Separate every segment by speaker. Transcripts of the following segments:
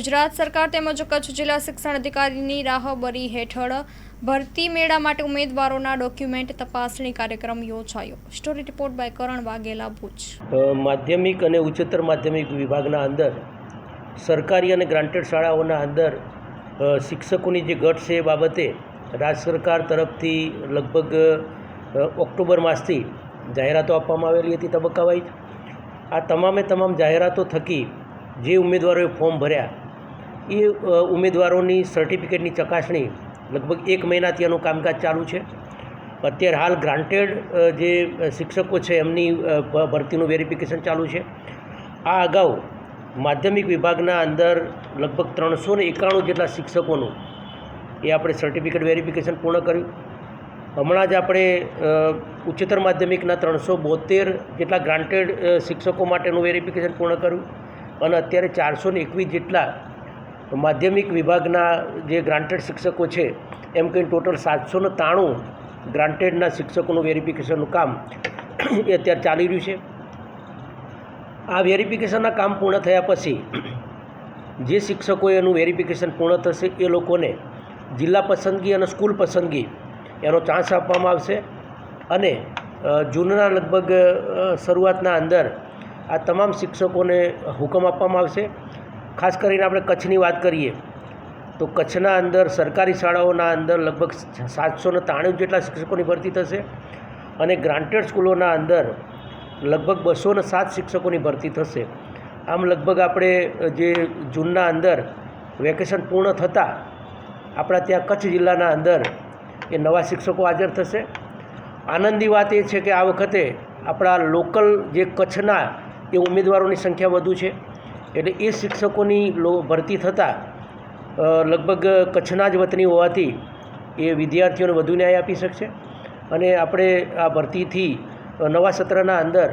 Speaker 1: ગુજરાત સરકાર તેમજ કચ્છ જિલ્લા શિક્ષણ અધિકારીની રાહબરી હેઠળ ભરતી મેળા માટે ઉમેદવારોના ડોક્યુમેન્ટ તપાસણી કાર્યક્રમ યોજાયો. Story report by Karan Vaghela Bhuj.
Speaker 2: માધ્યમિક અને ઉચ્ચતર માધ્યમિક વિભાગના અંદર, સરકારી અને ગ્રાન્ટેડ શાળાઓના અંદર શિક્ષકોની જે ઘટ છે એ બાબતે રાજ્ય સરકાર તરફથી લગભગ ઓક્ટોબર માસથી જાહેરાતો આપવામાં આવેલી હતી તબક્કાવાઇઝ. આ તમામે તમામ જાહેરાતો થકી જે ઉમેદવારોએ ફોર્મ ભર્યા એ ઉમેદવારોની સર્ટિફિકેટની ચકાસણી લગભગ એક મહિનાથી એનું કામકાજ ચાલુ છે. અત્યારે હાલ ગ્રાન્ટેડ જે શિક્ષકો છે એમની ભરતીનું વેરિફિકેશન ચાલુ છે. આ અગાઉ માધ્યમિક વિભાગના અંદર લગભગ ત્રણસો ને એકાણું જેટલા શિક્ષકોનું એ આપણે સર્ટિફિકેટ વેરિફિકેશન પૂર્ણ કર્યું. હમણાં જ આપણે ઉચ્ચતર માધ્યમિકના ત્રણસો બોતેર જેટલા ગ્રાન્ટેડ શિક્ષકો માટેનું વેરિફિકેશન પૂર્ણ કર્યું અને અત્યારે ચારસો ને એકવીસ જેટલા માધ્યમિક વિભાગના જે ગ્રાન્ટેડ શિક્ષકો છે, એમ કહીને ટોટલ સાતસો ને ત્રાણું ગ્રાન્ટેડના શિક્ષકોનું વેરિફિકેશનનું કામ એ અત્યારે ચાલી રહ્યું છે. આ વેરિફિકેશનના કામ પૂર્ણ થયા પછી જે શિક્ષકોએ એનું વેરિફિકેશન પૂર્ણ થશે, એ લોકોને જિલ્લા પસંદગી અને સ્કૂલ પસંદગી એનો ચાન્સ આપવામાં આવશે. અને જૂનના લગભગ શરૂઆતના અંદર આ તમામ શિક્ષકોને હુકમ આપવામાં આવશે. ખાસ કરીને આપણે કચ્છની વાત કરીએ, તો કચ્છના અંદર સરકારી શાળાઓના અંદર લગભગ સાતસો ને ત્રાણું જેટલા શિક્ષકોની ભરતી થશે અને ગ્રાન્ટેડ સ્કૂલોના અંદર લગભગ બસો ને સાત શિક્ષકોની ભરતી થશે. આમ લગભગ આપણે જે જૂનના અંદર વેકેશન પૂર્ણ થતાં આપણા ત્યાં કચ્છ જિલ્લાના અંદર એ નવા શિક્ષકો હાજર થશે. આનંદની વાત એ છે કે આ વખતે આપણા લોકલ જે કચ્છના એ ઉમેદવારોની સંખ્યા વધુ છે. એટલે એ શિક્ષકોની લો ભરતી થતાં લગભગ કચ્છના જ વતની હોવાથી એ વિદ્યાર્થીઓને વધુ ન્યાય આપી શકશે. અને આપણે આ ભરતીથી નવા સત્રના અંદર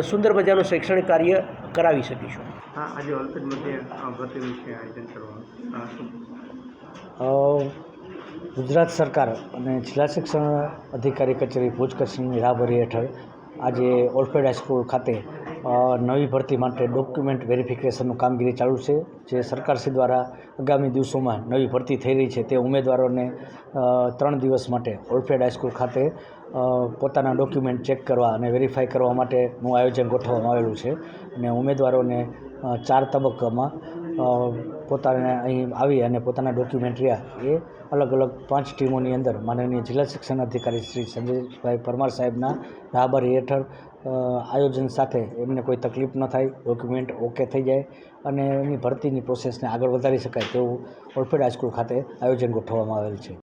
Speaker 2: સુંદર મજાનું શૈક્ષણિક કાર્ય કરાવી શકીશું.
Speaker 3: હા આજે અલ્પેજ મધ્યે ભરતી વિશે આયોજન કરવાનું. અ, શું?
Speaker 4: અ, ગુજરાત સરકાર અને જિલ્લા શિક્ષણ અધિકારી કચેરી ભુજ કચ્છની રાહબરી હેઠળ આજે ઓલ્ફેડ હાઈસ્કૂલ ખાતે નવી ભરતી માટે ડોક્યુમેન્ટ વેરિફિકેશનનું કામગીરી ચાલુ છે, જે સરકારશ્રી દ્વારા આગામી દિવસોમાં નવી ભરતી થઈ રહી છે તે ઉમેદવારોને ત્રણ દિવસ માટે ઓલ્ફેડ હાઈસ્કૂલ ખાતે પોતાના ડોક્યુમેન્ટ ચેક કરવા અને વેરીફાઈ કરવા માટેનું આયોજન ગોઠવવામાં આવેલું છે. અને ઉમેદવારોને ચાર તબક્કામાં પોતાને અહીં આવી અને પોતાના ડોક્યુમેન્ટ રહ્યા એ અલગ અલગ પાંચ ટીમોની અંદર માનનીય જિલ્લા શિક્ષણ અધિકારી શ્રી સંજયભાઈ પરમાર સાહેબના રાહબરી હેઠળ આયોજન સાથે એમને કોઈ તકલીફ ન થાય ડોક્યુમેન્ટ ઓકે થઈ જાય અને એની ભરતીની પ્રોસેસને આગળ વધારી શકાય તેવું ઓલફેડ હાઈસ્કૂલ ખાતે આયોજન ગોઠવવામાં આવેલ છે.